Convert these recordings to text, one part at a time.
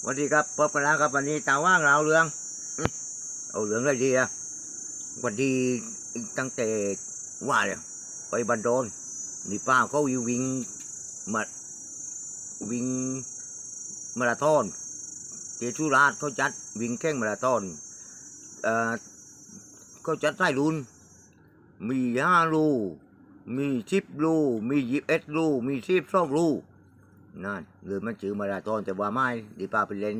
สวัสดีครับพบกันแล้วครับวันนี้ตาว่างเราเรืองเอาเรืองอะไรดีอะวันดีตั้งแต่ว่าเนี่ยไปบันโดนนี่ป้าเขาวิ่งวิ่งมาวิ่งมาราธอนเจสุราชเขาจัดวิ่งแข่งมาราธอนเอ่อเขาจัดไส้รุนมีห้าลูมีสิบลูมียิบเอ็ดลูมีสิบสองลู นั่นหรือมันจือมาราธอนแต่ว่าไม่ดีป้าไปเล่น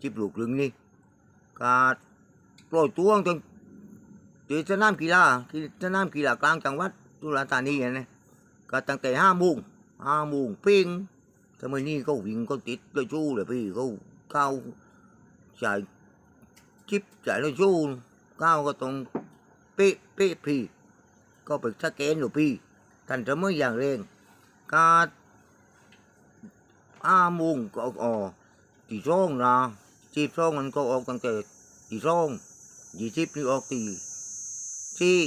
จิบลูกลึงนี่ก็ปล่อยตัวจนที่สนามกีฬาที่สนามกีฬากลางจังหวัดตุลาธานีนะก็ตั้งแต่ห้าโมงห้าโมงปิ้งทำไมนี่เขาวิ่งเขาติดเลยชู้เลยพี่เขาเข้าจ่ายจิบจ่ายเลยชู้เข้าก็ต้องเป๊ะเป๊ะพี่ ก็ไปสแกนอยู่พี่ท่านจะไม่อย่างเร่งก็ ห้าโมงก็ออกอ๋อตีสองนะสิบสองมันก็ออกตั้งแต่ตีสองยี่สิบนี่ออกตีสี่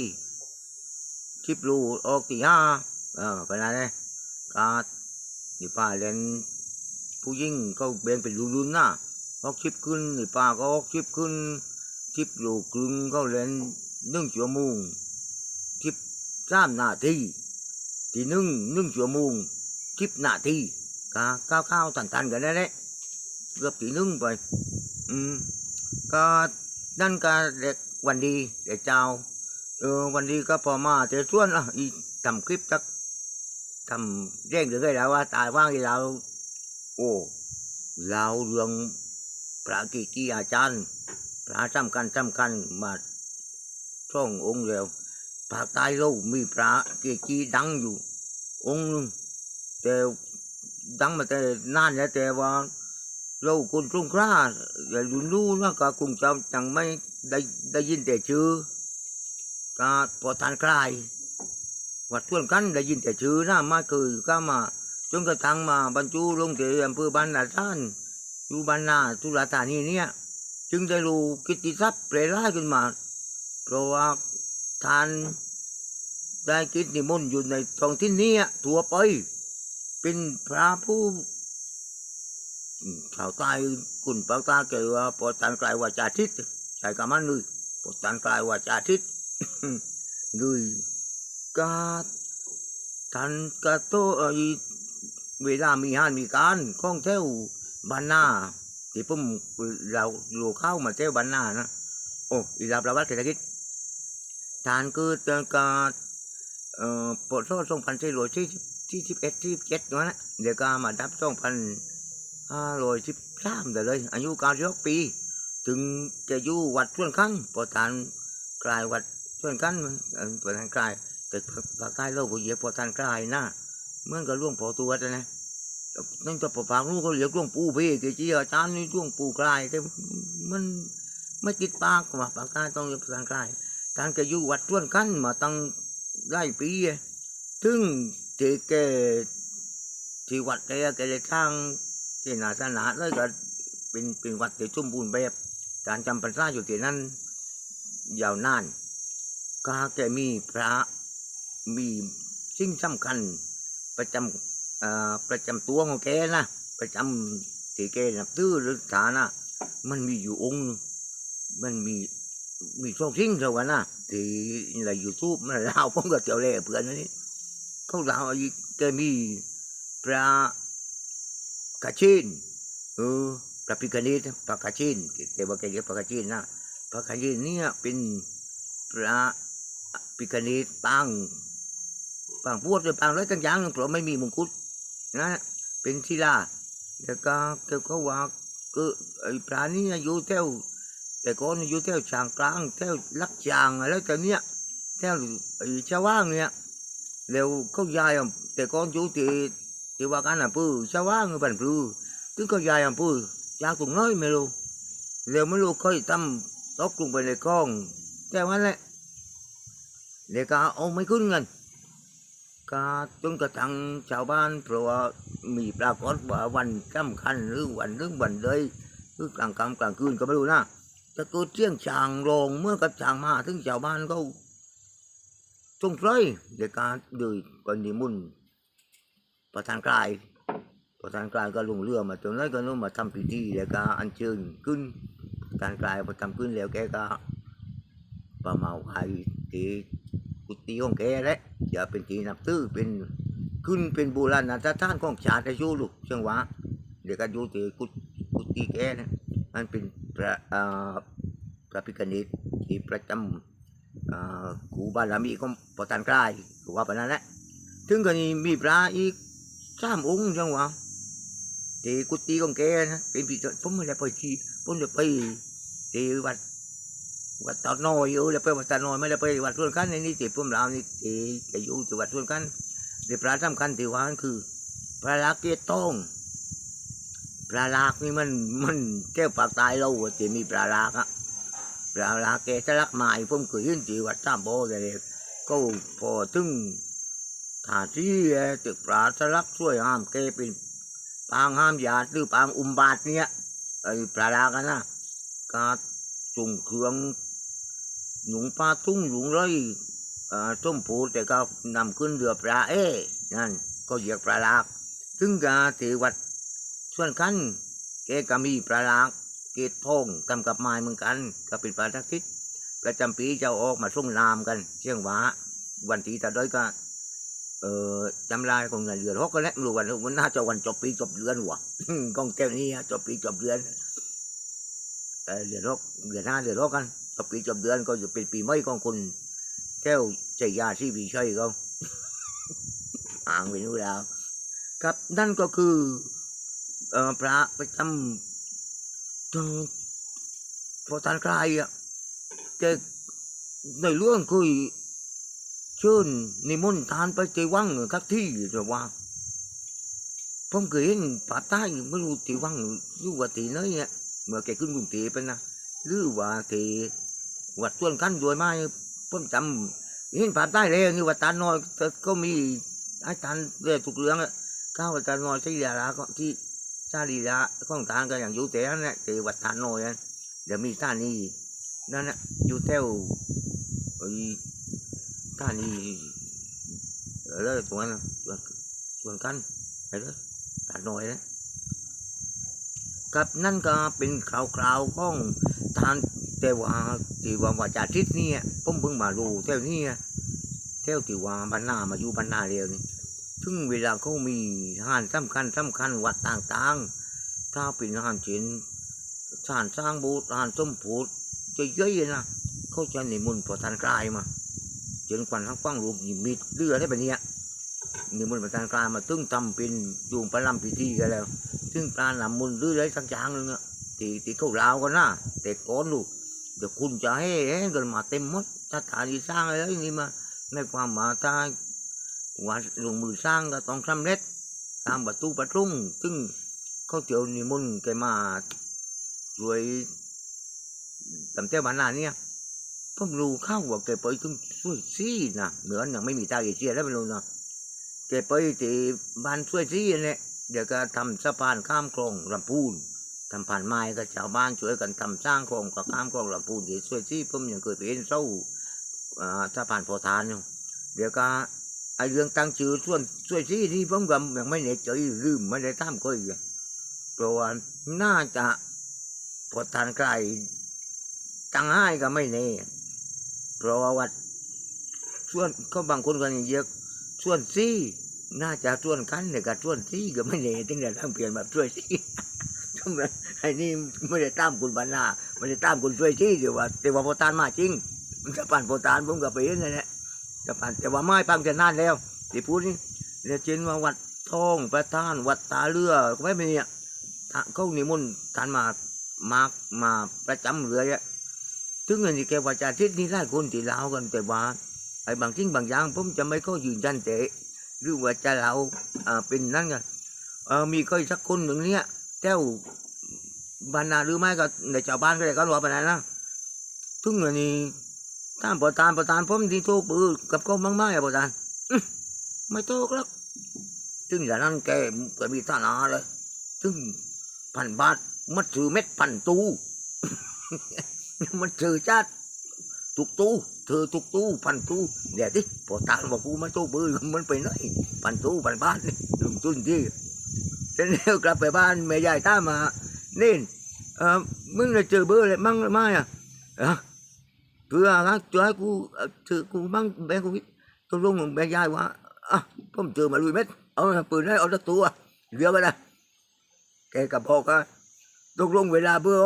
สิบรูออกตีห้าเออเป็นไรเนี่ยก็นี่ป้าเล่นผู้หญิงก็แบ่งเป็นรุ่นๆนะออกชิบขึ้นนี่ป้าก็ออกชิบขึ้นชิบลูกครึ่งก็เล่นนึ่งชั่วโมงชิบสามนาทีทีหนึ่งนึ่งชั่วโมงชิบนาที ก็ก้าวข้าวตันตันๆกันนั่นแหละเกือบตีนึงไปอืมก็นั่นก็เด็กวันดีเด็กเจ้าเออวันดีก็พอมาแต่ส่วนอะอีทำคลิปสักทำเร่งเรื่อยๆแล้วว่าตายว่างที่เราโอ้เราเรื่องพระกิจีอาจารย์พระสำคัญสำคัญมาช่ององค์เดียวภาคใต้เรามีพระเกจีดังอยู่ องค์นึงแต่ ดังมาแต่นานแล้วแต่ว่า เราคนสงขลาอย่ารู้รู้นะก็คงจะจังไม่ได้ได้ยินแต่ชื่อก็พอทานคลายวัดส่วนกันได้ยินแต่ชื่อนะมาเคยก็มาจนกระทั่งมาบรรจุลงที่อำเภอบ้านนาท่านอยู่บ้านนาสุราษฎร์ธานีเนี่ย จึงได้รู้กิตติศัพท์เปรร่าขึ้นมาเพราะว่าท่านได้กิจนิมนต์อยู่ในท้องที่นี้ทั่วไป เป็นพระผู้ชาวใต้คุณปากตาเกลือปอตันกลายวาจาทิศใช่กำมันเลยปอตันกลายวาจาทิศเลยกาทันกาโตไอเวลามีหานมีการข้องเท่วบ้านนาที่ผมเราโลเข้ามาเท่วบ้านนานะโอ้อีลาประวัติเศรษฐกิจทานคือเจอกาเอ่อปศสองพันสี่ร้อยสี่สิบ ที่สิบเอ็ดที่เจ็ดนั่นแหละเดี๋ยวก็มาดับสองพันห้าร้อยสิบสามแต่เลย อายุเก้าสิบหกปี ถึงจะอยู่วัดส่วนขั้นพอทานกลายวัดส่วนขั้นมันเอ่อพอทานกลายแต่ภาคใต้เราก็เหยียบพอทานกลายนะเมื่อกับล่วงพอตัวแต่นะนั่นก็พอฟังรู้เขาเรียกล่วงปู่พี่เกจิอาจารย์นี่ล่วงปู่กลายแต่มันไม่ติดปากว่าปากใต้ต้องเรียกพอทานกลายการก็อยู่วัดส่วนขั้นมาตั้งหลายปีถึง ที่แกที่วัดแกแกจะสร้างที่นาสนาเลยก็เป็นเป็นวัดที่สมบูรณ์แบบการจำพรรษาอยู่ที่นั่นยาวนานก็แกมีพระมีสิ่งสำคัญประจำอ่อประจำตัวของแกนะประจำที่แกนับถือหรือฐานะมันมีอยู่องค์มันมีมีสองสิ่งเท่ากันนะที่ในยูทูบมันเล่าผมก็เที่ยวเล่เพื่อนนี่ เขาเราอีกแกมีพระกาชินเออพระพิคเนตพระกาชินแกว่าแกเรียกพระกาชินนะพระกาชินเนี่ยเป็นพระพิคเนตปางปางพูดหรือปางอะไรต่างย่างเพราะไม่มีมงกุฎนะเป็นศิลาแล้วก็แกก็ว่าก็ไอ้พระนี้อยู่แถวแต่ก่อนอยู่แถวช่างกลางแถวลักจางอะไรแต่เนี้ยแถวไอ้ชาวว่างเนี่ย เร็วเขายายอะแต่ก่อนอยู่ที่ที่ว่าการอำเภอชาวว่างบันปลือถึงเขายายอำเภอจากตรงน้อยไม่รู้เร็วไม่รู้เคยทำตกลงไปในคลองแต่วันแหละเด็กก็เอาไม่ขึ้นเงินก็จนกระทั่งชาวบ้านเพราะว่ามีปรากฏว่าวันสำคัญหรือวันหรือวันใดหรือกลางค่ำกลางคืนก็ไม่รู้นะจะเกิดเสียงช้างร้องเมื่อกับช้างมาถึงชาวบ้านเขา สงสัยในการโดยกรณีมุนประธานกลายประธานกลายก็ลงเรือมาจนนั้นก็นู้นมาทำพิธีแล้วก็อัญเชิญขึ้นประธานกลายพอทำขึ้นแล้วแกก็ประมาไว้ที่กุฏิของแกแหละจะเป็นที่นับถือเป็นขึ้นเป็นโบูราณสถานของชาติชูลูกเชียงหวะเดี๋ยวก็อยู่ที่กุฏกุฏิแกนะมันเป็นพระอ่าพระพิฆเนศที่ประจำ อ่าครูบามีของประธานกลายก็ว่าไปนั่นแหละถึงก็นี่มีพระอีกสามองค์จังหวะที่กุฏิของแกนะเป็นพิธีผมไม่ได้ไปที่ผมจะไปที่วัดวัดตาน้อยเออแล้วไปวัดตาน้อยไม่ได้ไปวัดส่วนกันในนี่ที่ผมเล่านี่ที่จะอยู่ที่วัดส่วนกันที่พระสำคัญที่ว่าคือ พระลักษณ์เกตตองพระลักษณ์นี่มันมันแก้วปากตายเราอะที่มีพระลักษณ์อะ พระลักแกจะรักไม้ผมเคยเห็นที่วัดสามโบเด็กก็พอถึงถาที่ตึกปราศลักช่วยห้ามแกเป็นปางห้ามยาดหรือปางอุมบาทเนี่ยไอ้ปลาดากันนะกาจุงเครื่องหนุงปลาทุ่งหนุงเลยอ่าส้มผูแต่ก็นำขึ้นเรือปลาเอ้นั่นก็เหยียกปลาลากถึงกาเทวัดส่วนกันแกก็มีปลาลาก เกตทองกำกับไม้เหมือนกัน ก็เป็นปลาทักทิศประจำปีจะออกมาส่งนามกัน เชียงหวาวันที่ตะด้อยก็เออจำลายของเงินเดือนหกก็แล้วรู้วันวันน่าจะวันจบปีจบเดือนวะกองแก้วนี้จบปีจบเดือนเออเดือนหกเดือนห้าเดือนหกกันจบปีจบเดือนก็จะเป็นปีใหม่ของคุณแก้วใจยาที่ปีชัยเขาอ่างไปนู่นแล้ว ครับนั่นก็คือเอ่อพระประจำ จังพระทานกลายอะแกในเรื่องคือเชิญนิมนต์ทานไปเจวังทักที่แต่ว่าผมเคยเห็นป่าใต้ไม่รู้ที่วังรือว่าที่ไหนเนี่ยเมื่อแกขึ้นกรุงเทพไปนะหรือว่าที่วัดส่วนกันด้วยไหมผมจำเห็นป่าใต้เลยนี่วัดตาน้อยก็มีอาจารย์เรื่องทุกเรื่องอะก้าววัดตาน้อยที่เรียลาก็ที่ ชาลีลาของทางก็อย่างยู่แต่นั่นแหละที่วัดตาน้อยนั่นเดี๋ยวมีท่านี้นั่นนะยู่แถวไอ้ท่านี่ ở đó tụi anh tụi tụi กันไปเลยตัดหน่อยนะกับนั่นก็เป็นคราวๆข้องทานแต่ว่าที่ว่าว่าจากทิศนี่ผมเพิ่งมาดูแถวนี้แถวที่ว่าบรรณามาอยู่บรรณาเรียวนี่ ถึงเวลาเขามีหานสำคัญสำคัญวัดต่างๆ ถ้าเป็นหานเช่นสถานสร้างบูตห้านส้มโพูดเยอะนะเขาจะนิมนต์พระทานกลายมาจนกวันทั้งกว้างรูปหยิมีดเลือได้แบบนี้ยนี่มันประธานกลารมาตึ้งทำเป็นอยูงประลำพิธีกันแล้ว ซึ่งปลาหนำมุนหรืออะไรสักอย่างหนึงอะที่ที่เขาลาวกันนะแต่ก้อนลูกเดี๋ยวคุณจะให้เห็นกันมาเต็มหมดสถานีสร้างอะไรนี่มาในความหมายถ้า ว่าลงมือสร้างก็ต้องสำเร็จ ตามประตูประตุ้งซึ่งเขาเที่ยวนิมนต์แกมาช่วยตำเต้าบ้านนาเนี่ยผมรู้เข้าว่าแกไปถึงช่วยซี่นะเหมือนยังไม่มีตาเอเชียแล้วไม่รู้นะแกไปที่บ้านช่วยซี่เนี่ยเดี๋ยวก็ทำสะพานข้ามคลองลำพูนทำผ่านไม้ก็ชาวบ้านช่วยกันทำสร้างคลองกับข้ามคลองลำพูนที่ช่วยซี่ผมยังเคยไปเห็นเศร้าอ่าสะพานโพธานอยู่เดี๋ยวก็ ไอเรื่องตั้งชื่อส่วนช่วยซี่ที่ผมก็ยังไม่แน่ใจลืมไม่ได้ตามก็อีกเพราะว่าน่าจะโพธานไกลตั้งให้ก็ไม่แน่เพราะว่าวัดส่วนเขาบางคนกันเยอะส่วนซี่น่าจะส่วนกันเนี่ยกับส่วนซี่ก็ไม่แน่ถึงจะต้องเปลี่ยนแบบช่วยซี่ทำไมไอ้นี่ไม่ได้ตามคุณบรรณาไม่ได้ตามคุณช่วยซี่เดี๋ยวว่าแต่ว่าโพตานมาจริง มันจะปั่นโพตานผมก็ไปเห็นนั่นแหละ จะปั่นแต่ว่าไม่ปังจะนานแล้วที่พูดนี่เดี๋ยวเช่นว่าวัดทองประธานวัดตาเรือก็ไม่เป็นเนี่ยถ้าเขานิมนต์ท่านมามามาประจำเรือเนี่ยถึงเงินที่แกว่าจะทิศนี่หลายคนที่เล่ากันแต่ว่าไอ้บางทิ้งบางอย่างผมจะไม่เข้ายืนยันแต่หรือว่าจะเล่าอ่าเป็นนั่นกันเออมีใครสักคนหนึ่งเนี่ยแก้วบรรณาหรือไม่ก็ในชาวบ้านก็ได้ก็รู้ว่าปานนั้นนะถึงเงินนี้ ตามประธานประธานผมที่โทรปืนกับเขาบ้างไหมอะประธานไม่โทรหรอกถึงอย่างนั้นแกก็มีฐานะเลยถึงพันบาทมัดถือเม็ดพันตู้มันถือจัดทุกตู้เธอทุกตู้พันตู้เดี๋ยวที่พอตาบอกกูมันตู้ปืนมันไปไหนพันตู้พันบานนี่ลงทุนที่แกฉันเร็วกลับไปบ้านแม่ยายตามมานี่เออมึงได้เจอเบอร์อะไรมั่งหรือไม่อะ เออเพื่อครับจะให้กูเออเจอกูมั่งแบงกูตกลงกับแม่ยายว่าอะผมเจอมาลุยเม็ดเอาปืนให้เอาสักตัว เหลือไปนะแกกับพ่อก็ตกลงเวลาเบื่อ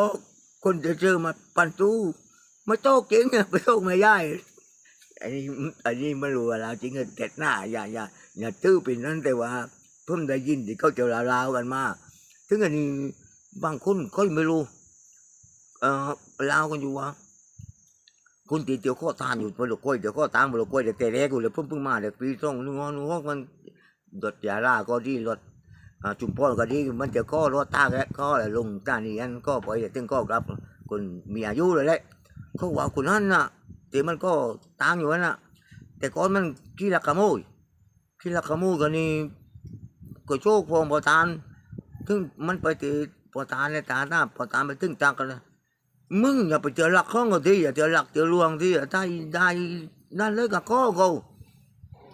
คนจะเจอมาปันตู้มาโต้เก่งไปโต้แม่ยายอันนี้อันนี้ไม่รู้ว่าเราจริงๆแต่หน้าอย่าอย่าอย่าตื้อเป็นนั้นแต่ว่าเพิ่มได้ยินที่เขาจะลาวกันมาถึงอันนี้บางคนก็ไม่รู้เออลาวกันอยู่ว่า คนตีเตียวข้อตามอยู่บนลูกกล้วยเดี๋ยวข้อตามบนลูกกล้วยเดี๋ยวแต่แรกอยู่เลยเพิ่งเพิ่งมาเดี๋ยวปีสองนึงอนงมันรถยาล่าก็ดีรถจุ่มพ่อก็ดีมันจะก็รถตากแล้วก็เลยลงตานี่อันก็ไปเดี๋ยวถึงก็กลับคนมีอายุเลยแหละเขาว่าคนนั้นน่ะแต่มันก็ตามอยู่นั่นน่ะ แต่ก่อนมันขี้ลักขโมยขี้ลักขโมยกันนี่ก็โชคพองพอตานถึงมันไปตีพอตานเลยตาหน้าพอตานไปถึงตากันเลย มึงอย่าไปเจอหลักข้องก็ที่อย่าเจอหลักเจอลวงที่ได้ได้นั่นเลยกับข้อเขา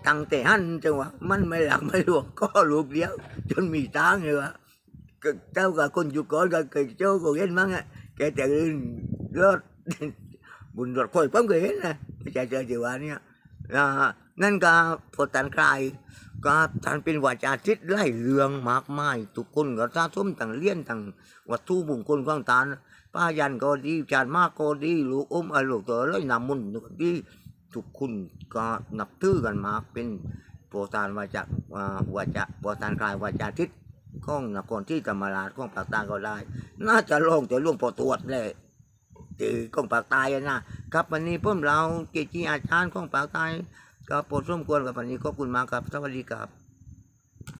ตั้งแต่หันจังหวะมันไม่หลักไม่ลวงก็ลูกเดียว จนมีตังเลยวะเจ้ากับคนอยู่ก่อนก็เคยเจ้าก็เห็นมั้งอะแกแต่เรื่องรถบุญรถคอยปั๊มก็เห็นนะไม่ใช่เจอจีวาเนี่ยนะนั่นก็พอตันคลายก็ท่านเป็นวาจาทิศไล่เรืองมากมายทุกคนก็สะสมต่างเลี้ยนต่างวัตถุมงคลของตาน ป้ายันก็ดีจานมากก็ดีลูกอมอลูกตัวเลยนำมุนดีทุกคนก็นับถือกันมากเป็นโปรตานวาจากวาจาโปรตานคลายวาจาทิศข้องนครที่ธรรมราชของปากใต้ก็ได้ น่าจะลงแต่ล่วงพอตรวจเลยที่ของปากใต้อะนะครับวันนี้ผมเราเกจิอาจารย์ข้องปากใต้ก็โปรดสมควรกับวันนี้ขอบคุณมากครับสวัสดีครับ